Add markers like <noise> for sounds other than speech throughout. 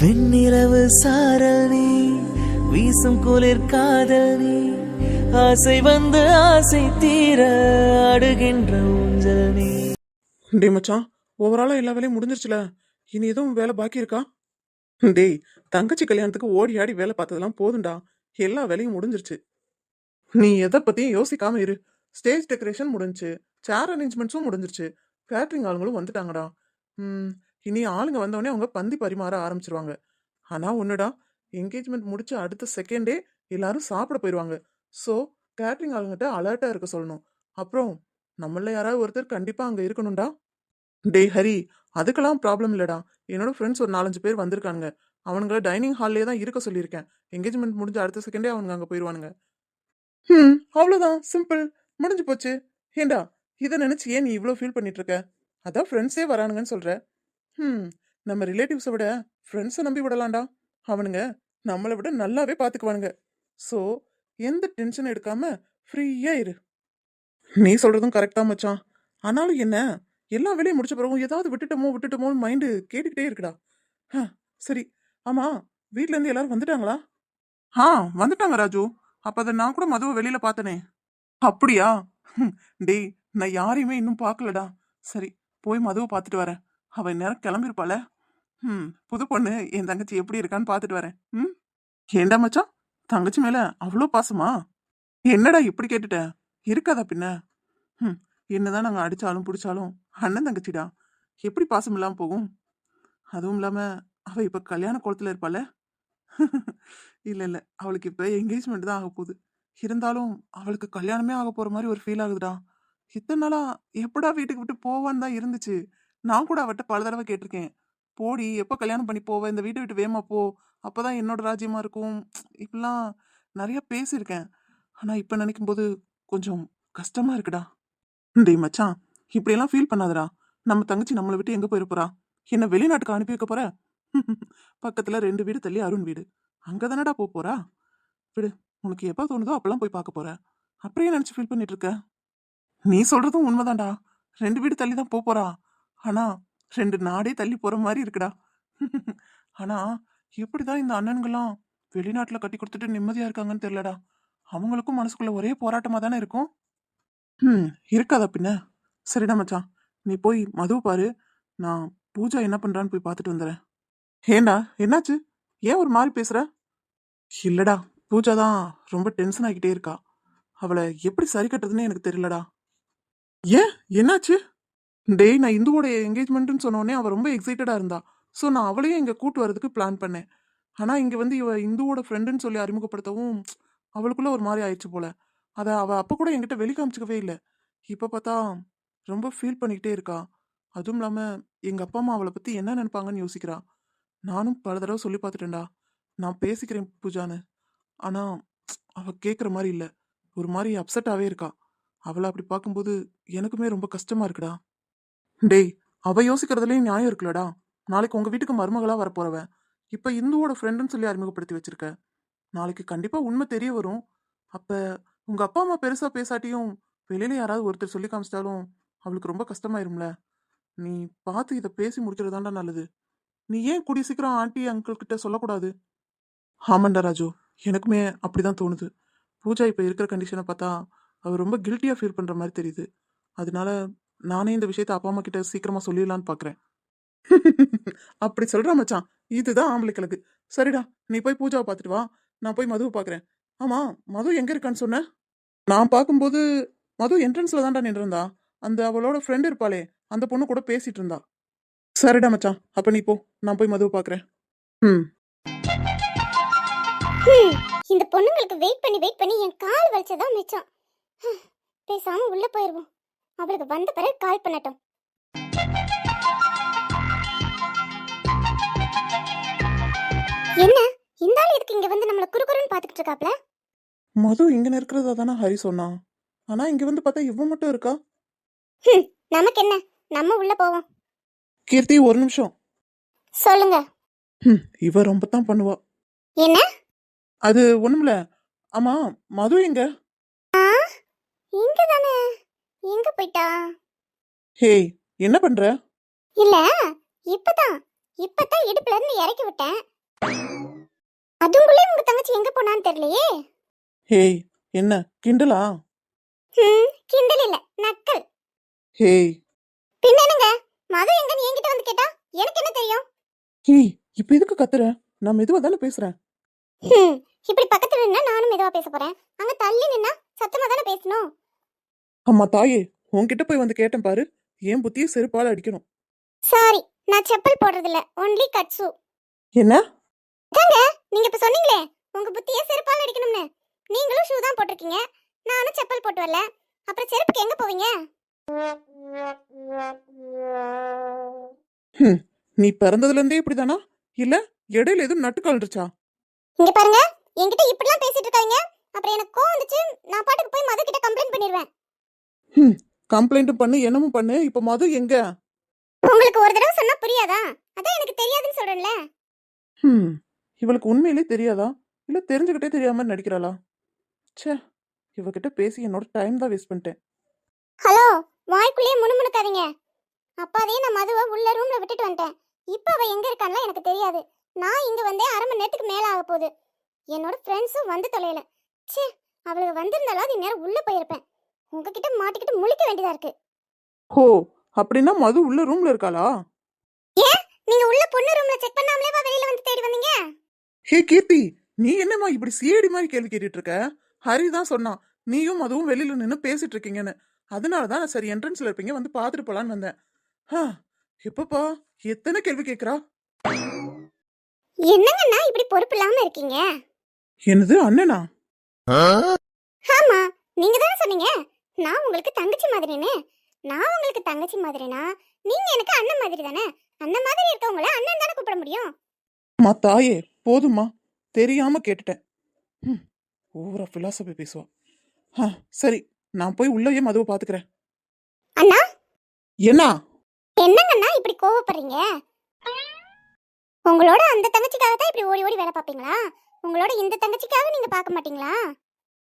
வெண்ணிலவு சாரல் நீ வீசும் குளிர் காதல் நீ ஆசை வந்து ஆசை தீர அடுகின்ற ஊஞ்சல் நீ. டேய் மச்சான் ஓவராலாக எல்லா வேலையும் முடிஞ்சிருச்சுல. இனி எதுவும் வேலை பாக்கி இருக்கா? டேய் தங்கச்சி கல்யாணத்துக்கு ஓடி ஆடி வேலை பார்த்ததெல்லாம் போதும்டா. எல்லா வேலையும் முடிஞ்சிருச்சு. நீ எதை பத்தியும் யோசிக்காம இரு. ஸ்டேஜ் டெக்கரேஷன் முடிஞ்சுச்சு. சேர் அரேஞ்ச்மெண்ட்ஸும் முடிஞ்சிருச்சு. கேட்ரிங் ஆளுங்களும் வந்துட்டாங்கடா. ம் இனி ஆளுங்க வந்தோடனே அவங்க பந்தி பரிமாற ஆரம்பிச்சிருவாங்க. ஆனால் ஒன்றுடா என்கேஜ்மெண்ட் முடிச்சு அடுத்த செகண்டே எல்லாரும் சாப்பிட போயிடுவாங்க ஸோ கேட்ரிங் ஆளுங்கிட்ட அலர்ட்டாக இருக்க சொல்லணும். அப்புறம் நம்மள யாராவது ஒருத்தர் கண்டிப்பாக அங்கே இருக்கணும்டா. டேய் ஹரி அதுக்கெல்லாம் ப்ராப்ளம் இல்லைடா. என்னோட ஃப்ரெண்ட்ஸ் ஒரு நாலஞ்சு பேர் வந்திருக்கானுங்க. அவனுங்கள டைனிங் ஹால்லே தான் இருக்க சொல்லியிருக்கேன். என்கேஜ்மெண்ட் முடிஞ்ச அடுத்த செகண்டே அவனுங்க அங்கே போயிடுவானுங்க ம் அவ்வளோதான் சிம்பிள் முடிஞ்சு போச்சு. ஏண்டா இதை நினச்சி ஏன் நீ இவ்வளோ ஃபீல் பண்ணிட்டு இருக்க? அதான் ஃப்ரெண்ட்ஸே வரானுங்கன்னு சொல்கிற ம் நம்ம ரிலேட்டிவ்ஸை விட ஃப்ரெண்ட்ஸை நம்பி விடலாம்டா. அவனுங்க நம்மளை விட நல்லாவே பார்த்துக்குவானுங்க ஸோ எந்த டென்ஷன் எடுக்காம ஃப்ரீயாக இரு. நீ சொல்கிறதும் கரெக்டாக மச்சான். ஆனாலும் என்ன எல்லா வேலையும் முடிச்ச பிறகும் ஏதாவது விட்டுட்டோமோ விட்டுட்டோமோன்னு மைண்டு கேட்டுக்கிட்டே இருக்குடா. ஹ, சரி. ஆமா வீட்ல இருந்து எல்லாரும் வந்துட்டாங்களா? ஆ வந்துட்டாங்க ராஜு. அப்ப அதை நான் கூட மதுவை வெளியில பார்த்தனே. அப்படியா? டேய் நான் யாரையுமே இன்னும் பார்க்கலடா. சரி போய் மதுவை பார்த்துட்டு வரேன். அவ நேரம் கிளம்பிருப்பாள? ம் புது பொண்ணு என் தங்கச்சி எப்படி இருக்கான்னு பார்த்துட்டு வரேன். ம்? ஏண்டா மச்சான்? தங்கச்சி மேல அவ்வளோ பாசமா? என்னடா இப்படி கேட்டுட்ட? இருக்காதா பின்ன? ம் என்னதான் நாங்கள் அடித்தாலும் பிடிச்சாலும் அண்ணன் தங்கச்சிடா. எப்படி பாசம் இல்லாமல் போகும்? அதுவும் இல்லாமல் அவள் இப்போ கல்யாண குளத்துல இருப்பாள? இல்லை இல்லை அவளுக்கு இப்போ என்கேஜ்மெண்ட் தான் ஆக போகுது. இருந்தாலும் அவளுக்கு கல்யாணமே ஆக போகிற மாதிரி ஒரு ஃபீல் ஆகுதுடா. இத்தனை நாளாக எப்படா வீட்டுக்கு விட்டு போவான்னு தான் இருந்துச்சு. நான் கூட அவட்ட பல தடவை கேட்டிருக்கேன். போடி எப்போ கல்யாணம் பண்ணி போவ? இந்த வீட்டை விட்டு வேமா போ. அப்போதான் என்னோட ராஜ்யமா இருக்கும். இப்படிலாம் நிறைய பேசியிருக்கேன். ஆனா இப்ப நினைக்கும் போது கொஞ்சம் கஷ்டமா இருக்குடா. டேய் மச்சான் இப்படியெல்லாம் ஃபீல் பண்ணாதடா. நம்ம தங்கச்சி நம்மளை விட்டு எங்க போயிருப்பா என்ன வெளிநாட்டுக்கு அனுப்பி வைக்க போற? <laughs> பக்கத்துல ரெண்டு வீடு தள்ளி அருண் வீடு. அங்கதானடா போக போறா? விடு உனக்கு எப்போ தோணுதோ அப்பெல்லாம் போய் பார்க்க போற. அப்படியே நினைச்சு ஃபீல் பண்ணிட்டு இருக்க. நீ சொல்றதும் உண்மைதான்டா. ரெண்டு வீடு தள்ளி தான் போறா. ஆனா ரெண்டு நாடே தள்ளி போற மாதிரி இருக்குடா. ஆனா எப்படிதான் இந்த அண்ணன்கள்லாம் வெளிநாட்டுல கட்டி கொடுத்துட்டு நிம்மதியா இருக்காங்கன்னு தெரியலடா. அவங்களுக்கும் மனசுக்குள்ள ஒரே போராட்டமா தானே இருக்கும்? ம் இருக்காதா பின்ன? சரிடா மச்சான் நீ போய் மது பாரு. நான் பூஜா என்ன பண்றான்னு போய் பார்த்துட்டு வந்துடுறேன் ஏண்டா என்னாச்சு? ஏன் ஒரு மாதிரி பேசுற? இல்லடா பூஜா தான் ரொம்ப டென்ஷன் ஆகிட்டே இருக்கா. அவளை எப்படி சரி கட்டுறதுன்னு எனக்கு தெரியலடா. ஏன் என்னாச்சு? டேய் நான் இந்துவோட என்கேஜ்மெண்ட்னு சொன்னோடனே அவள் ரொம்ப எக்ஸைட்டடாக இருந்தா. ஸோ நான் அவளையும் இங்கே கூட்டு வரதுக்கு பிளான் பண்ணேன். ஆனால் இங்கே வந்து இவ இந்துவோட ஃப்ரெண்டுன்னு சொல்லி அறிமுகப்படுத்தவும் அவளுக்குள்ளே ஒரு மாதிரி ஆயிடுச்சு போல. அதை அவள் அப்போ கூட என்கிட்ட வெளி காமிச்சிக்கவே இல்லை. இப்போ பார்த்தா ரொம்ப ஃபீல் பண்ணிக்கிட்டே இருக்கா. அதுவும் இல்லாமல் எங்கள் அப்பா அம்மா அவளை பற்றி என்ன நினைப்பாங்கன்னு யோசிக்கிறா. நானும் பல தடவை சொல்லி பார்த்துட்டேன்டா. நான் பேசிக்கிறேன் பூஜான்னு. ஆனால் அவள் கேட்குற மாதிரி இல்லை. ஒரு மாதிரி அப்செட்டாகவே இருக்கா. அவளை அப்படி பார்க்கும்போது எனக்குமே ரொம்ப கஷ்டமாக இருக்குடா. டேய் அவ யோசிக்கிறதுலயும் நியாயம் இருக்குல்லடா. நாளைக்கு உங்க வீட்டுக்கு மருமகளா வரப்போறவன் இப்ப இந்துவோட ஃப்ரெண்டுன்னு சொல்லி அறிமுகப்படுத்தி வச்சிருக்க. நாளைக்கு கண்டிப்பா உண்மை தெரிய வரும். அப்ப உங்க அப்பா அம்மா பெருசா பேசாட்டியும் வெளியில யாராவது ஒருத்தர் சொல்லி காமிச்சிட்டாலும் அவளுக்கு ரொம்ப கஷ்டமாயிரும்ல. நீ பார்த்து இதை பேசி முடிக்கிறதாண்டா நல்லது. நீ ஏன் கூடிய சீக்கிரம் ஆண்டி அங்கிள் கிட்ட சொல்லக்கூடாது? ஆமாண்டா ராஜு. எனக்குமே அப்படிதான் தோணுது. பூஜா இப்ப இருக்கிற கண்டிஷனை பார்த்தா அவர் ரொம்ப கில்ட்டியா ஃபீல் பண்ற மாதிரி தெரியுது. அதனால நானே இந்த விஷயத்த அப்பா அம்மா கிட்ட சீக்கிரமா சொல்லிடலான்னு பாக்குறேன். அப்படி சொல்ற மச்சான். இதுதான் ஆம்பளைக்களுக்கு சரிடா நீ போய் பூஜாவை பார்த்துட்டு வா. நான் போய் மதுவை பார்க்குறேன் ஆமா மது எங்க இருக்கான்னு சொன்ன? நான் பார்க்கும்போது மது என்ட்ரன்ஸ்ல தான்டா நின்றுருந்தா. அந்த அவளோட ஃப்ரெண்ட் இருப்பாளே அந்த பொண்ணு கூட பேசிட்டு இருந்தா. சரிடா மச்சான் அப்ப நீ போ. நான் போய் மதுவை பார்க்குறேன் ம். இந்த பொண்ணுங்களுக்கு வெயிட் பண்ணி வெயிட் பண்ணி என் கால் வலிச்சதான் மிச்சம் பேசாம உள்ள போயிருவோம். அவளுக்கு வந்த பிறகு கால் பண்ணட்டும். என்ன? இந்த ஆள் எதுக்கு இங்க வந்து நம்மள குறுகுறுன்னு பாத்துக்கிட்டு இருக்காப்ல? மது இங்க இருக்கிறதா தானே ஹரி சொன்னான் ஆனா இங்க வந்து பார்த்தா இவன் மட்டும் இருக்கா? நமக்கு என்ன? நம்ம உள்ள போவோம். கீர்த்தி ஒரு நிமிஷம். சொல்லுங்க. இவ ரொம்ப தான் பண்ணுவா. என்ன? அது ஒண்ணுமில்ல. ஆமா மது எங்க? ஆ? இங்க தானே எங்க போயிட்டா? ஹேய் என்ன பண்ற? இல்ல இப்பதான். இப்பதான் இடுப்புல இருந்து இறக்கி விட்டேன். அதுக்குள்ளே உங்க தங்கச்சி எங்க போனான்னு தெரியலையே? ஹேய் என்ன கிண்டலா? ஹம், கிண்டல் இல்ல நக்கல். ஹேய். பின்ன என்னங்க? மது எங்கன்னு என்கிட்ட வந்து கேட்டா? எனக்கு என்ன தெரியும்? ஹேய் இப்போ எதுக்கு கத்துற? நான் மெதுவா தானே பேசுறேன். ஹம், இப்படி பக்கத்துல நின்னா நானும் மெதுவா பேச போறேன். அங்க தள்ளி நின்னா சத்தமா தானே பேசணும்? அம்மா தாயே உன்கிட்ட போய் வந்து கேட்டேன் பாரு. என் புத்திய செருப்பால அடிக்கணும். சாரி நான் செப்பல் போடுறது இல்ல ஒன்லி கட்ஸு என்ன? தாங்க நீங்க இப்ப சொன்னீங்களே உங்க புத்தியே செருப்பால அடிக்கணும்னு. நீங்களும் ஷூ தான் போட்டிருக்கீங்க. நானும் செப்பல் போட்டு வரல. அப்புறம் செருப்புக்கு எங்க போவீங்க? ஹம், நீ பிறந்ததுல இருந்தே இப்படிதானா? இல்ல இடையில எதுவும் நட்டு கலண்டுச்சா இங்க பாருங்க என்கிட்ட இப்படிலாம் பேசிட்டு இருக்காங்க அப்புறம் எனக்கு கோவம் வந்துச்சு நான் பாட்டுக்கு போய் மது கிட்ட கம்ப்ளைண்ட் பண்ணிடுவேன் ஹம், கம்ப்ளைண்ட்டும் பண்ணு என்னமும் பண்ணு. இப்ப மது எங்க? உங்களுக்கு ஒரு தடவை சொன்னா புரியாதா? அதான் எனக்கு தெரியாதுன்னு சொல்றேன்ல. ஹம், இவளுக்கு உண்மையிலே தெரியாதா? இல்ல தெரிஞ்சுக்கிட்டே தெரியாம நடிக்கிறாளா? ச்சே. இவகிட்ட பேசி என்னோட டைம் தான் வேஸ்ட் பண்ணிட்டேன். ஹலோ வாய்க்குள்ளேயே முணுமுணுக்காதீங்க. அப்பாவே நான் மதுவை உள்ள ரூம்ல விட்டுட்டு வந்துட்டேன். இப்போ அவ எங்க இருக்கான்லாம் எனக்கு தெரியாது. நான் இங்க வந்தே அரை மணி நேரத்துக்கு மேல ஆக போகுது. என்னோட ஃப்ரெண்ட்ஸும் வந்து தொலையல. ச்சே அவளுக்கு வந்திருந்தாலும் அது நேரம் உள்ள போயிருப்பேன். உங்ககிட்ட மாட்டிக்கிட்டு முழிக்க வேண்டியதா இருக்கு. ஹோ அப்படின்னா மது உள்ள ரூம்ல இருக்காளா? ஏன்? நீங்க உள்ள பொண்ணு ரூம்ல செக் பண்ணாமலேவா வெளியில வந்து தேடி வந்தீங்க? ஹே கீர்த்தி நீ என்னம்மா இப்படி சிஐடி மாதிரி கேள்வி கேட்டுட்டு இருக்க? ஹரி தான் சொன்னான் நீயும் அதுவும் வெளியில நின்று பேசிட்டு இருக்கீங்கன்னு. அதனால தான் நான் சரி என்ட்ரன்ஸ்ல இருப்பீங்க வந்து பார்த்துட்டு போலான்னு வந்தேன். ஹா எப்பப்பா எத்தனை கேள்வி கேட்குறா என்னங்கண்ணா இப்படி பொறுப்பு இல்லாம இருக்கீங்க? என்னது அண்ணனா? ஆமா நீங்க தானே சொன்னீங்க? நான் உங்களுக்கு தங்கச்சி மாதிரின்னு நான் உங்களுக்கு தங்கச்சி மாதிரினா நீங்க எனக்கு அண்ணன் மாதிரி தானே? அந்த மாதிரி இருக்கவங்கள அண்ணன் தானே கூப்பிட முடியும்? மா தாயே போதும்மா. தெரியாம கேட்டுட்டேன். ம் ஓவரா பிலாசபி பேசுவா. ஆ சரி நான் போய் உள்ளேயே மதுவை பாத்துக்கிறேன். அண்ணா? என்ன? என்னங்கண்ணா இப்படி கோவப்படுறீங்க? உங்களோட அந்த தங்கச்சிக்காக தான் இப்படி ஓடி ஓடி வேலை பார்ப்பீங்களா? உங்களோட இந்த தங்கச்சிக்காக நீங்க பார்க்க மாட்டீங்களா?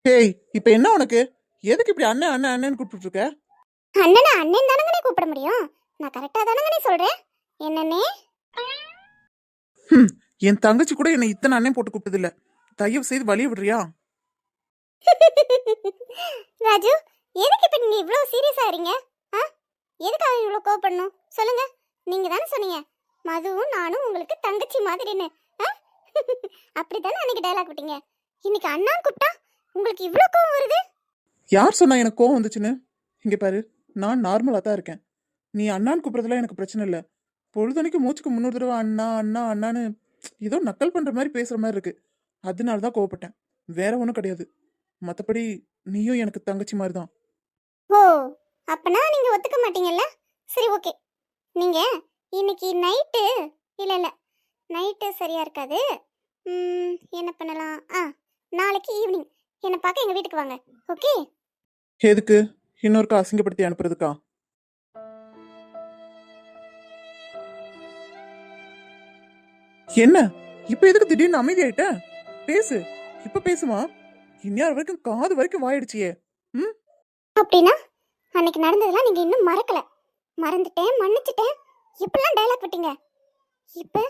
ஹேய் இப்போ என்ன உனக்கு? எதுக்கு இப்படி அண்ணன் அண்ணன் அண்ணன் கூப்பிட்டு இருக்க அண்ணனை அண்ணன் தானங்கனே கூப்பிட முடியும். நான் கரெக்டா தானங்கனே சொல்றேன். என்னன்னே என் தங்கச்சி கூட என்னை இத்தனை அண்ணன் போட்டு கூப்பிட்டது இல்ல தயவு செய்து வழிய விடுறியா? ராஜு எதுக்கு இப்ப நீங்க இவ்ளோ சீரியஸா இருக்கீங்க? ஆ? எதுக்காக இவ்ளோ கோவப்படணும்? சொல்லுங்க. நீங்க தானே சொன்னீங்க. மதுவும் நானும் உங்களுக்கு தங்கச்சி மாதிரின்னு? <laughs> அப்படித்தானே அன்னைக்கு டயலாக் விட்டீங்க. இன்னைக்கு அண்ணா கூப்பிட்டா உங்களுக்கு இவ்ளோ கோவம் வருது? யார் சொன்னா எனக்கு கோவம் வந்துச்சுன்னு? இங்கே பாரு நான் நார்மலாக தான் இருக்கேன். நீ அண்ணான்னு கூப்பிட்றதுலாம் எனக்கு பிரச்சனை இல்லை. பொழுதனைக்கு மூச்சுக்கு முன்னூறு தடவை அண்ணா அண்ணா அண்ணான்னு ஏதோ நக்கல் பண்ணுற மாதிரி பேசுகிற மாதிரி இருக்கு. அதனால தான் கோவப்பட்டேன். வேற ஒன்றும் கிடையாது. மற்றபடி நீயும் எனக்கு தங்கச்சி மாதிரி தான். ஓ அப்பனா நீங்க ஒத்துக்க மாட்டீங்கல்ல? சரி ஓகே. நீங்க இன்னைக்கு நைட்டு இல்ல இல்ல. நைட்டு சரியா இருக்காது. ம், என்ன பண்ணலாம்? ஆ நாளைக்கு ஈவினிங் என்னை பார்க்க எங்க வீட்டுக்கு வாங்க ஓகே? எதுக்கு? இன்னொருக்கா அசிங்கப்படுத்தி அனுப்புறதுக்கா? என்ன? இப்ப எதுக்கு திடீர்னு அமைதி ஆயிட்ட பேசு. இப்ப பேசுமா? இந்நேரம் வரைக்கும் காது வரைக்கும் வாயிடுச்சியே. ம்? அப்படின்னா அன்னைக்கு நடந்ததெல்லாம் நீங்க இன்னும் மறக்கல. மறந்துட்டேன் மன்னிச்சிட்டேன். இப்படிலாம் டயலாக் விட்டீங்க. இப்ப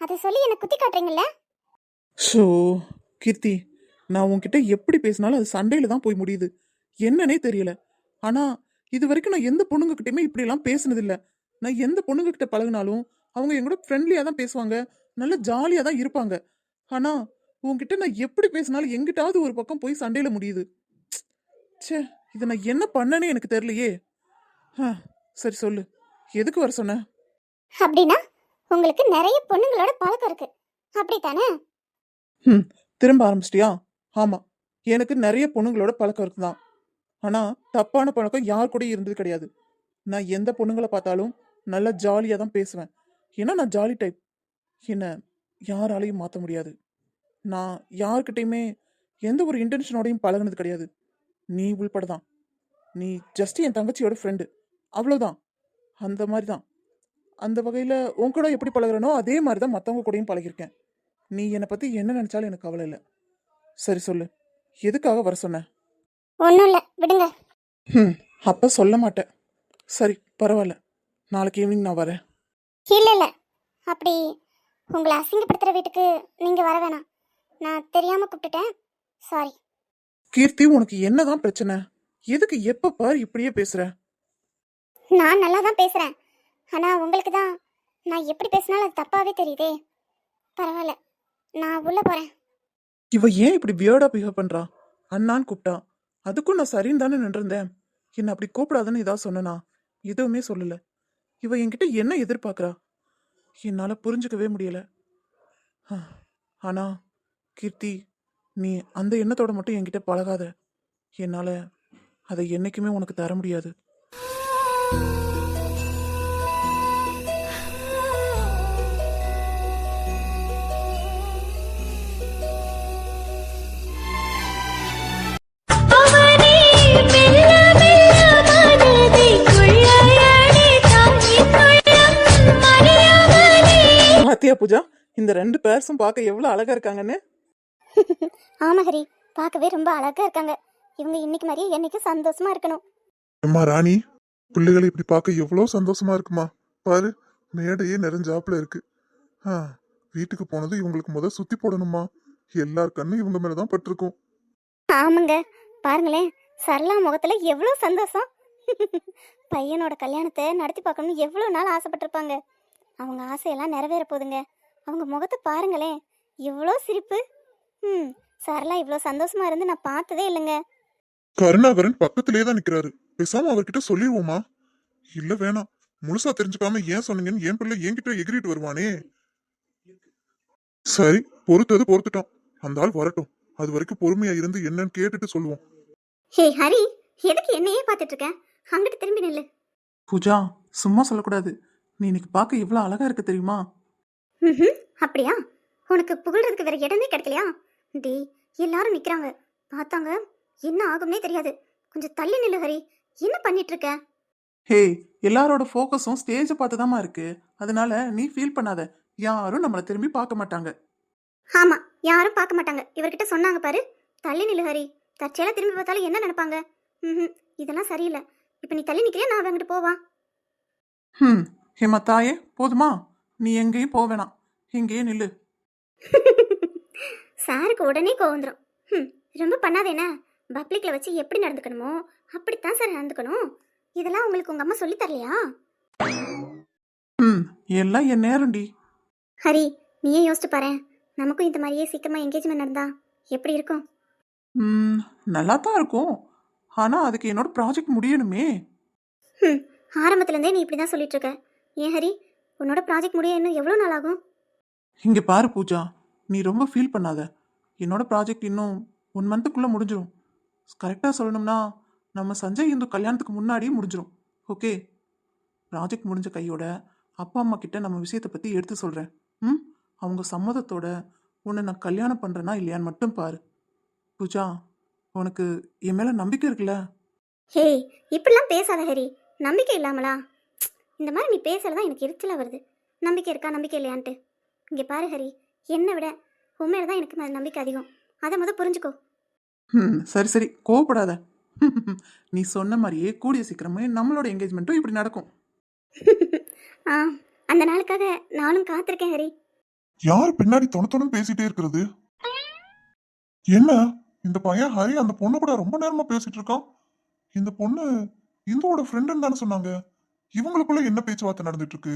அதை சொல்லி என்னை குத்தி காட்டுறீங்கல்ல? ஷோ கீர்த்தி நான் உன்கிட்ட எப்படி பேசினாலும் அது சண்டையில தான் போய் முடியுது. என்னன்னே தெரியல. ஆனா இது வரைக்கும் நான் எந்த பொண்ணுங்க கிட்டயுமே இப்படி எல்லாம் பேசுனது இல்ல நான் எந்த பொண்ணுங்க கிட்ட பழகுனாலும் அவங்க என் கூட ஃப்ரெண்ட்லியா தான் பேசுவாங்க. நல்ல ஜாலியா தான் இருப்பாங்க. ஆனா உன்கிட்ட நான் எப்படி பேசினாலும் எங்கிட்டாவது ஒரு பக்கம் போய் சண்டையில முடியுது. ச்சே இதை நான் என்ன பண்ணனே எனக்கு தெரியலையே. சரி சொல்லு. எதுக்கு வர சொன்ன? அப்படின்னா உங்களுக்கு நிறைய பொண்ணுங்களோட பழக்கம் இருக்கு. அப்படித்தானே? ம் திரும்ப ஆரம்பிச்சிட்டியா? ஆமா. எனக்கு நிறைய பொண்ணுங்களோட பழக்கம் இருக்குதான் ஆனா தப்பான பழக்கம் யார் கூட இருந்தது கிடையாது. நான் எந்த பொண்ணுங்களை பார்த்தாலும் நல்லா ஜாலியாக தான் பேசுவேன். ஏன்னா நான் ஜாலி டைப் என்ன யாராலையும் மாற்ற முடியாது. நான் யார்கிட்டையுமே எந்த ஒரு இன்டென்ஷனோடையும் பழகுனது கிடையாது. நீ உள்பட தான். நீ ஜஸ்ட் என் தங்கச்சியோட ஃப்ரெண்டு அவ்வளோதான் அந்த மாதிரி தான். அந்த வகையில் உன் கூட எப்படி பழகுறனோ அதே மாதிரி தான் மற்றவங்க கூடயும் பழகிருக்கேன் நீ என்னை பற்றி என்ன நினச்சாலும் எனக்கு கவலை இல்லை. சரி சொல்லு. எதுக்காக வர சொன்ன? ஒன்றும் இல்லை. விடுங்க. ம் அப்போ சொல்ல மாட்டேன். சரி பரவாயில்ல. நாளைக்கு ஈவினிங் நான் வரேன். இல்லை இல்லை. அப்படி உங்களை அசிங்கப்படுத்துகிற வீட்டுக்கு நீங்கள் வர வேணாம். நான் தெரியாமல் கூப்பிட்டுட்டேன். சாரி கீர்த்தி உனக்கு என்னதான் பிரச்சனை? எதுக்கு எப்ப பாரு இப்படியே பேசுற? நான் நல்லா தான் பேசுகிறேன் ஆனால் உங்களுக்கு தான் நான் எப்படி பேசினாலும் அது தப்பாகவே தெரியுதே. பரவாயில்ல. நான் உள்ளே போகிறேன் இவ ஏன் இப்படி பியர்டா பிஹேவ் பண்றா? அண்ணான்னு கூப்பிட்டா அதுக்கும் நான் சரின்னு தானே நின்றிருந்தேன். என்னை அப்படி கூப்பிடாதுன்னு ஏதாவது சொன்னனா? எதுவுமே சொல்லல. இவ என்கிட்ட என்ன எதிர்பார்க்கறா? என்னால புரிஞ்சுக்கவே முடியல. ஆ, ஆனா கீர்த்தி நீ அந்த எண்ணத்தோட மட்டும் என்கிட்ட பழகாத. என்னால அதை என்னைக்குமே உனக்கு தர முடியாது. பாத்தியா பூஜா இந்த ரெண்டு பேர்ஸும் பார்க்க எவ்வளவு அழகா இருக்காங்கன்னு? ஆமாம் ஹரி பார்க்கவே ரொம்ப அழகாக இருக்காங்க. இவங்க இன்னைக்கு மாதிரியே என்னைக்கும் சந்தோஷமா இருக்கணும். அம்மா ராணி பிள்ளைகளை இப்படி பார்க்க எவ்வளோ சந்தோஷமா இருக்குமா? பாரு மேடையே நிறைஞ்சாப்புல இருக்கு. ஆ வீட்டுக்கு போனது இவங்களுக்கு முத சுத்தி போடணுமா? எல்லார் கண்ணும் இவங்க மேலதான் பட்டிருக்கும். ஆமாங்க. பாருங்களேன் சரளா முகத்துல எவ்வளோ சந்தோஷம். பையனோட கல்யாணத்தை நடத்தி பார்க்கணும்னு எவ்வளோ நாள் ஆசைப்பட்டிருப்பாங்க. அவங்க ஆசையெல்லாம் நிறைவேற போகுதுங்க அவங்க முகத்தை பாருங்களேன். எவ்வளோ சிரிப்பு. ம் சரளா இவ்வளோ சந்தோஷமா இருந்து நான் பார்த்ததே இல்லைங்க. கருணாகரன் பக்கத்திலேயே தான் நிக்கிறாரு. பேசாம அவர்கிட்ட சொல்லிடுவோமா இல்ல வேணாம். முழுசா தெரிஞ்சுக்காம ஏன் சொன்னீங்கன்னு என் பிள்ளை என்கிட்ட எகிரிட்டு வருவானே. சரி பொறுத்தது பொறுத்துட்டோம். அந்த ஆள் வரட்டும். அது வரைக்கும் பொறுமையா இருந்து என்னன்னு கேட்டுட்டு சொல்லுவோம். ஹே ஹரி எதுக்கு என்னையே பார்த்துட்டு இருக்க? அங்கிட்டு திரும்பி நில்லு. பூஜா சும்மா சொல்லக்கூடாது. நீ இன்னைக்கு பார்க்க எவ்வளவு அழகா இருக்கு தெரியுமா? ம்ஹும், அப்படியா? உனக்கு புகழ்றதுக்கு வேற இடமே கிடைக்கலையா? டேய் எல்லாரும் நிக்கிறாங்க. பார்த்தாங்க. என்ன ஆகும்னே தெரியாது. கொஞ்சம் தள்ளி நில்லு ஹரி. என்ன பண்ணிட்டு இருக்க ஹே எல்லாரோட ஃபோக்கஸும் ஸ்டேஜை பார்த்து இருக்கு. அதனால நீ ஃபீல் பண்ணாத. யாரும் நம்மளை திரும்பி பார்க்க மாட்டாங்க. ஆமா யாரும் பார்க்க மாட்டாங்க. இவர்கிட்ட சொன்னாங்க பாரு. தள்ளி நில்லு ஹரி. தற்செயலா திரும்பி பார்த்தாலும் என்ன நினைப்பாங்க? ம் இதெல்லாம் சரியில்லை. இப்போ நீ தள்ளி நிக்கிறியா? நான் அங்கிட்டு போவா. ம் ஹேமா தாயே போதுமா? நீ எங்கேயும் போக வேணாம். இங்கேயே நில்லு. <laughs> சாருக்கு உடனே கோவம் வந்துடும் ம் ரொம்ப பண்ணாத என்ன? பப்ளிக்ல வச்சு எப்படி நடந்துக்கணுமோ அப்படித்தான் சார் நடந்துக்கணும். இதெல்லாம் உங்களுக்கு உங்க அம்மா சொல்லி தரலையா? ம் எல்லாம் என் நேரம்டி. ஹரி நீயே யோசிச்சு பாரு. நமக்கும் இந்த மாதிரியே சீக்கிரமா என்கேஜ்மெண்ட் நடந்தா எப்படி இருக்கும்? ம் நல்லா தான் இருக்கும். ஆனால் அதுக்கு என்னோட ப்ராஜெக்ட் முடியணுமே. ம் ஆரம்பத்துலேருந்தே நீ இப்படி தான் சொல்லிட்டு இருக்க. ஏன் ஹரி? உன்னோட ப்ராஜெக்ட் முடிய இன்னும் எவ்வளோ நாள் ஆகும்? இங்கே பாரு பூஜா நீ ரொம்ப ஃபீல் பண்ணாத. என்னோட ப்ராஜெக்ட் இன்னும் ஒன் மந்த்துக்குள்ளே முடிஞ்சிடும் கரெக்டாக சொல்லணும்னா நம்ம சஞ்சய் இந்து கல்யாணத்துக்கு முன்னாடியே முடிஞ்சிடும் ஓகே ப்ராஜெக்ட் முடிஞ்ச கையோட அப்பா அம்மா கிட்ட நம்ம விஷயத்தை பற்றி எடுத்து சொல்கிறேன் ம்? அவங்க சம்மதத்தோட உன்னை நான் கல்யாணம் பண்ணுறேனா இல்லையான்னு மட்டும் பாரு. பூஜா உனக்கு என் மேலே நம்பிக்கை இருக்குல்ல? ஹே இப்படிலாம் பேசாத ஹரி. நம்பிக்கை இல்லாமலா? இந்த மாதிரி நீ பேசுறது தான் எனக்கு எரிச்சலாக வருது. நம்பிக்கை இருக்கா? நம்பிக்கை இல்லையான்ட்டு. இங்கே பாரு ஹரி என்னை விட உண்மையில தான் எனக்கு மேல நம்பிக்கை அதிகம். அதை முத புரிஞ்சுக்கோ. ம் சரி சரி. கோவப்படாத. நீ சொன்ன மாதிரியே கூடிய சீக்கிரமே நம்மளோட என்கேஜ்மெண்ட்டும் இப்படி நடக்கும். ஆ அந்த நாளுக்காக நானும் காத்திருக்கேன் ஹரி. யார் பின்னாடி தொண தொணன்னு பேசிட்டே இருக்கிறது? என்ன? இந்த பையன் ஹரி அந்த பொண்ணு கூட ரொம்ப நேரமா பேசிட்டு இருக்கான்? இந்த பொண்ணு இந்துவோட ஃப்ரெண்டுன்னு தானே சொன்னாங்க. இவங்களுக்குள்ள என்ன பேச்சுவார்த்தை நடந்துட்டு இருக்கு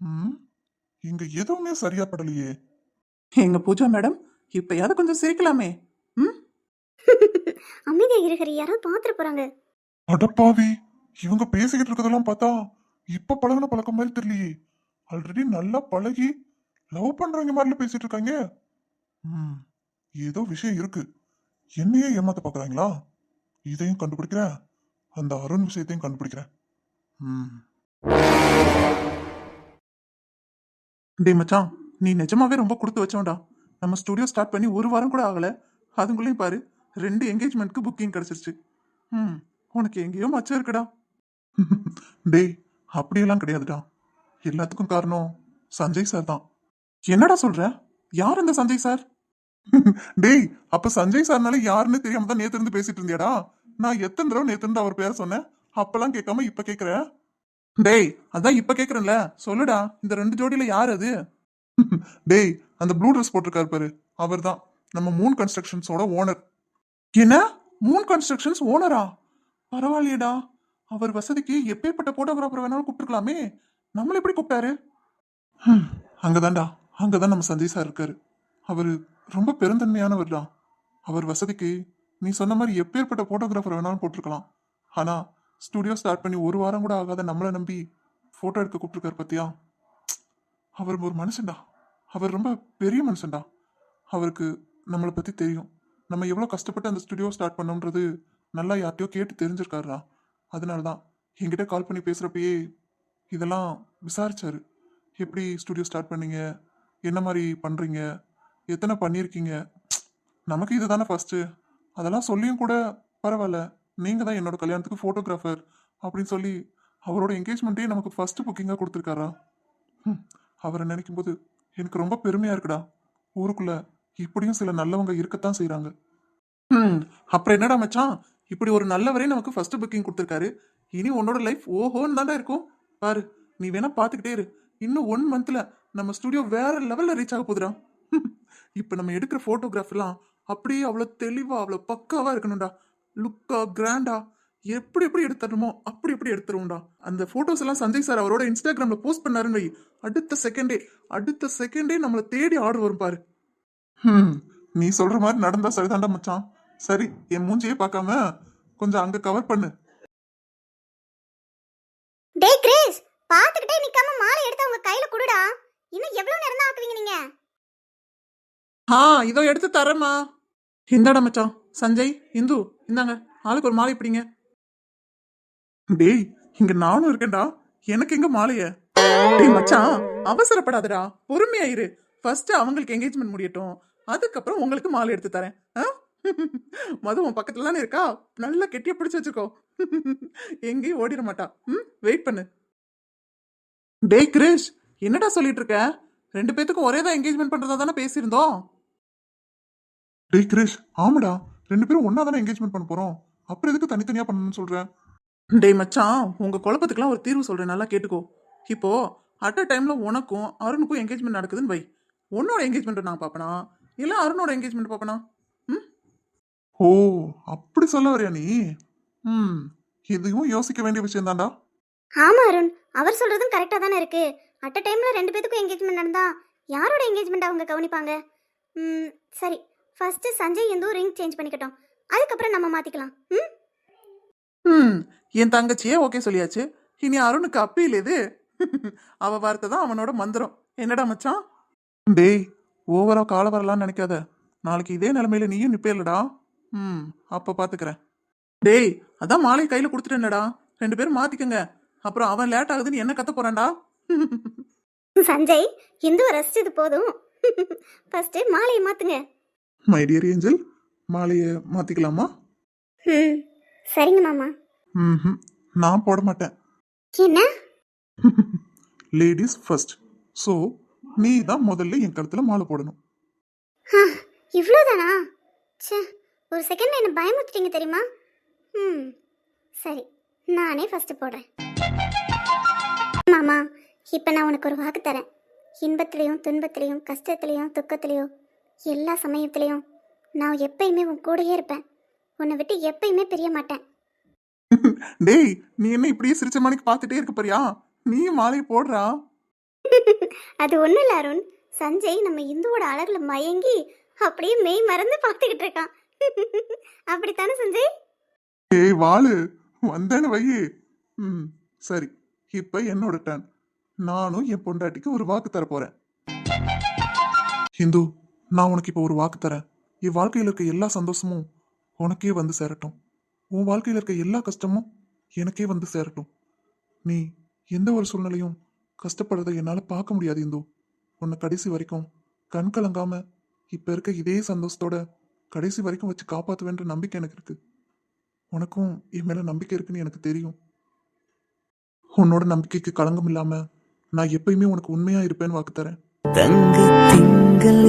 ம் இங்க எதுவுமே சரியா படலையே. எங்க பூஜா மேடம் இப்பயாவது கொஞ்சம் சிரிக்கலாமே. ம்? <laughs> அமைதியா இரு ஹரி யாராவது பார்த்துட்டு போறாங்க. அடப்பாவி இவங்க பேசிக்கிட்டு இருக்கதெல்லாம் பார்த்தா இப்ப பழகுன பழக்கம் மாதிரி தெரியலையே. ஆல்ரெடி நல்லா பழகி லவ் பண்றவங்க மாதிரில பேசிட்டு இருக்காங்க. ம் ஏதோ விஷயம் இருக்கு. என்னையே ஏமாத்த பாக்குறாங்களா? இதையும் கண்டுபிடிக்கிறேன். அந்த அருண் விஷயத்தையும் கண்டுபிடிக்கிறேன். ம். டேய் மச்சான் நீ நிஜமாவே ரொம்ப கொடுத்து வச்சோம்டா நம்ம ஸ்டுடியோ ஸ்டார்ட் பண்ணி ஒரு வாரம் கூட ஆகல. அதுக்குள்ளேயும் பாரு ரெண்டு என்கேஜ்மெண்ட்க்கு புக்கிங் கிடைச்சிருச்சு. ம் உனக்கு எங்கேயோ மச்சம் இருக்குடா. டேய் அப்படியெல்லாம் கிடையாதுடா. எல்லாத்துக்கும் காரணம் சஞ்சய் சார் தான். என்னடா சொல்ற? யார் இந்த சஞ்சய் சார் டேய் அப்ப சஞ்சய் சார்னால யாருன்னு தெரியாம தான் நேத்து இருந்து பேசிட்டு இருந்தியாடா? நான் எத்தனை தடவை நேத்து இருந்து அவர் பேர சொன்னேன்? அப்பெல்லாம் கேட்காம இப்ப கேக்குற? டேய் அதான் இப்ப கேக்குறேன்ல. சொல்லுடா இந்த ரெண்டு ஜோடியில யார் அது? <laughs> டேய் அந்த ப்ளூ ட்ரெஸ் போட்டிருக்காரு பாரு. அவர்தான். நம்ம மூன் கன்ஸ்ட்ரக்ஷன்ஸோட ஓனர். என்ன? மூன் கன்ஸ்ட்ரக்ஷன்ஸ் ஓனரா? பரவாயில்லையேடா. அவர் வசதிக்கு எப்பேற்பட்ட போட்டோகிராஃபர் வேணாலும் கூப்பிட்டுருக்கலாமே. நம்மள எப்படி கூப்பிட்டாரு? அங்கதான்டா. அங்கதான் நம்ம சஞ்சய் சார் இருக்காரு. அவர் ரொம்ப பெருந்தன்மையானவர் தான் அவர் வசதிக்கு நீ சொன்ன மாதிரி எப்பேற்பட்ட போட்டோகிராஃபர் வேணாலும் போட்டிருக்கலாம். ஆனா ஸ்டுடியோ ஸ்டார்ட் பண்ணி ஒரு வாரம் கூட ஆகாத நம்மளை நம்பி ஃபோட்டோ எடுக்க கூப்பிட்டுருக்காரு பார்த்தியா அவர் ஒரு மனுஷன்டா. அவர் ரொம்ப பெரிய மனுஷன்டா. அவருக்கு நம்மளை பற்றி தெரியும். நம்ம எவ்வளோ கஷ்டப்பட்டு அந்த ஸ்டுடியோ ஸ்டார்ட் பண்ணோன்றது நல்லா யார்ட்டையோ கேட்டு தெரிஞ்சிருக்காருடா. அதனால தான் என்கிட்ட கால் பண்ணி பேசுகிறப்பயே இதெல்லாம் விசாரிச்சாரு. எப்படி ஸ்டுடியோ ஸ்டார்ட் பண்ணீங்க? என்ன மாதிரி பண்ணுறீங்க எத்தனை பண்ணியிருக்கீங்க? நமக்கு இதுதானே ஃபஸ்ட்டு அதெல்லாம் சொல்லியும் கூட பரவாயில்ல. நீங்கள் தான் என்னோட கல்யாணத்துக்கு ஃபோட்டோகிராஃபர் அப்படின்னு சொல்லி அவரோட என்கேஜ்மெண்ட்டே நமக்கு ஃபஸ்ட்டு புக்கிங்காக கொடுத்துருக்காரா? ம், அவரை நினைக்கும் போது எனக்கு ரொம்ப பெருமையாக இருக்குடா. ஊருக்குள்ளே இப்படியும் சில நல்லவங்க இருக்கத்தான் செய்கிறாங்க ம் அப்புறம் என்னடா மச்சான்? இப்படி ஒரு நல்லவரே நமக்கு ஃபர்ஸ்ட் புக்கிங் கொடுத்துருக்காரு. இனி உன்னோட லைஃப் ஓஹோன்னு தாண்டா இருக்கும். பாரு நீ வேணா பார்த்துக்கிட்டே இரு. இன்னும் ஒன் மந்தில் நம்ம ஸ்டுடியோ வேற லெவலில் ரீச் ஆக போகுதுடா. இப்போ நம்ம எடுக்கிற ஃபோட்டோகிராஃப்லாம் அப்படியே அவ்வளோ தெளிவாக அவ்வளோ பக்காவாக இருக்கணும்டா. லுக்கா கிராண்டா? எப்படி எப்படி எடுத்துடணுமோ அப்படி எப்படி எடுத்துருவோம்டா. அந்த போட்டோஸ் எல்லாம் சஞ்சய் சார் அவரோட இன்ஸ்டாகிராம்ல போஸ்ட் பண்ணாருன்னு வை. அடுத்த செகண்டே அடுத்த செகண்டே நம்மளை தேடி ஆர்டர் வரும் பாரு. ம் நீ சொல்ற மாதிரி நடந்தா சரிதான்டா மச்சான். சரி என் மூஞ்சியே பார்க்காம கொஞ்சம் அங்க கவர் பண்ணு. டேய் கிரேஸ் பாத்துக்கிட்டே நிக்காம மாலை எடுத்து அவங்க கையில குடுடா. இன்னும் எவ்வளவு நேரம் தான் ஆக்குவீங்க நீங்க? ஆ இதோ எடுத்து தரேம்மா இந்தாடா மச்சான். சஞ்சய் இந்து இந்தாங்க. ஆளுக்கு ஒரு மாலை பிடிங்க. டேய் இங்க நானும் இருக்கேன்டா. எனக்கு எங்க மாலைய? டேய் மச்சான் அவசரப்படாதடா. பொறுமையா இரு. ஃபர்ஸ்ட் அவங்களுக்கு என்கேஜ்மெண்ட் முடியட்டும். அதுக்கப்புறம் உங்களுக்கு மாலை எடுத்து தரேன். ஆ? மது உன் பக்கத்துல தானே இருக்கா? நல்லா கெட்டியா பிடிச்சு வச்சுக்கோ. எங்கேயும் ஓடிட மாட்டா. ம் வெயிட் பண்ணு. டேய் கிரேஷ் என்னடா சொல்லிட்டு இருக்க? ரெண்டு பேத்துக்கும் ஒரே தான் என்கேஜ்மெண்ட் பண்றதா தானே பேசியிருந்தோம்? டேய் கிரேஷ் ஆமாடா. ரெண்டு பேரும் ஒன்னா தானே என்கேஜ்மெண்ட் பண்ண போறோம்? அப்புறம் எதுக்கு தனித்தனியா பண்ணணும்னு சொல்ற? டேய் மச்சான் உங்க குழப்பத்துக்குலாம் ஒரு தீர்வு சொல்றேன். நல்லா கேட்டுக்கோ. இப்போ அட் அ டைம்ல உனக்கும் அருணுக்கும் என்கேஜ்மெண்ட் நடக்குதுன்னு வை. உன்னோட என்கேஜ்மெண்ட் நான் பார்ப்பனா? இல்ல அருணோட என்கேஜ்மெண்ட் பார்ப்பனா? ம்? ஓ அப்படி சொல்ல வரியா நீ? ம் இதுவும் யோசிக்க வேண்டிய விஷயம் தான்டா. ஆமா அருண் அவர் சொல்றதும் கரெக்டா தானே இருக்கு. அட் அ டைம்ல ரெண்டு பேத்துக்கும் என்கேஜ்மெண்ட் நடந்தா யாரோட என்கேஜ்மெண்ட் அவங்க கவனிப்பாங்க? ம் சரி. First Sanjay Indu ring change பண்ணிக்கட்டும். அதுக்கப்புறம் நம்ம மாத்திக்கலாம். ம்? ம் என் தங்கச்சியே ஓகே சொல்லியாச்சு. இனி அருணுக்கு அப்பீல் இது <laughs> அவ வார்த்தை தான் அவனோட மந்திரம். என்னடா மச்சான்? டேய் ஓவரா கால வரலாம்னு நினைக்காத. நாளைக்கு இதே நிலைமையில நீயும் நிப்பேலடா. ம் அப்ப பாத்துக்கிறேன். டேய் அதான் மாலை கையில கொடுத்துட்டேன்டா. ரெண்டு பேரும் மாத்திக்கங்க. அப்புறம் அவன் லேட் ஆகுதுன்னு என்ன கத்த போறான்டா? <laughs> சஞ்சய் இந்துவை ரசிச்சது போதும். <laughs> ஃபர்ஸ்ட் மாலையை மாத்துங்க. மை டியர் ஏஞ்சல் மாலையை மாத்திக்கலாமா? ம் சரிங்க மாமா. ம் நான் போட மாட்டேன். என்ன? லேடிஸ் ஃபர்ஸ்ட் ஸோ நீ தான் முதல்ல என் கழுத்துல மாலை போடணும். இவ்வளோதானா ச்சே ஒரு செகண்ட் என்ன பயமுறுத்திட்டீங்க தெரியுமா? ம் சரி நானே ஃபர்ஸ்ட் போடுறேன். மாமா இப்போ நான் உனக்கு ஒரு வாக்கு தரேன். இன்பத்திலையும் துன்பத்திலையும் கஷ்டத்துலையும் துக்கத்திலையும் எல்லா சமயத்துலையும் நான் எப்பயுமே உன் கூடயே இருப்பேன். உன்னை விட்டு எப்பயுமே பிரிய மாட்டேன். <laughs> டேய் நீ என்ன இப்படியே சிரிச்ச மணிக்கு பார்த்துட்டே இருக்க போறியா? நீ மாலையை போடுறா. <laughs> அது ஒன்றும் இல்லை அருண். சஞ்சய் நம்ம இந்துவோட அழகில் மயங்கி அப்படியே மெய் மறந்து பார்த்துக்கிட்டு இருக்கான். <laughs> அப்படித்தானே சஞ்சய்? ஏய் வாளு வந்தேன்னு வையே ம் சரி. இப்போ என்னோட டர்ன் நானும் என் பொண்டாட்டிக்கு ஒரு வாக்கு தர போறேன். ஹிந்து நான் உனக்கு இப்போ ஒரு வாக்கு தரேன். என் வாழ்க்கையில் இருக்க எல்லா சந்தோஷமும் உனக்கே வந்து சேரட்டும். உன் வாழ்க்கையில் இருக்க எல்லா கஷ்டமும் எனக்கே வந்து சேரட்டும். நீ எந்த ஒரு சூழ்நிலையும் கஷ்டப்படுறதை என்னால் பார்க்க முடியாது இந்து. உன்னை கடைசி வரைக்கும் கண் கலங்காமல் இப்போ இருக்க இதே சந்தோஷத்தோட கடைசி வரைக்கும் வச்சு காப்பாற்றுவேன்ற நம்பிக்கை எனக்கு இருக்கு. உனக்கும் என் மேலே நம்பிக்கை இருக்குன்னு எனக்கு தெரியும். உன்னோட நம்பிக்கைக்கு களங்கம் இல்லாமல் நான் எப்பயுமே உனக்கு உண்மையாக இருப்பேன்னு வாக்கு தரேன். தங்க திங்கள்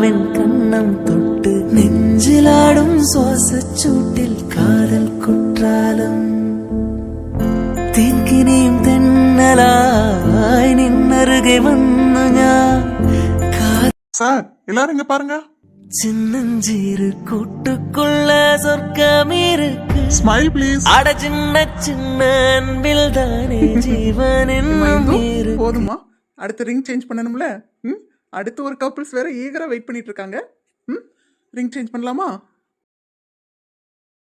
வெண்ணிலாவின் கண்ணம் தொட்டு நெஞ்சிலாடும் சுவாசச் சூட்டில் காதல் குற்றாலம் தீர்க்கினேன் தென்னலாய் நின் ആകെ വന്നു ഞാൻ കാ- சார் எல்லாரும் இங்க பாருங்க சின்னஞ்சிறு கூட்டுக்குள்ள சொர்க்கம் இருக்கு ஸ்மைல் ப்ளீஸ் அட சின்ன சின்ன அன்பில் தானே <laughs> ஜீவன் ஏம்மா, என்னும் இந்து, இருக்கு போதுமா அடுத்து ரிங் சேஞ்ச் பண்ணணும்ல ம் அடுத்து ஒரு கப்புள்ஸ் வேற ஈகரா வெயிட் பண்ணிட்டு இருக்காங்க. ம்? ரிங் சேஞ்ச் பண்ணலாமா?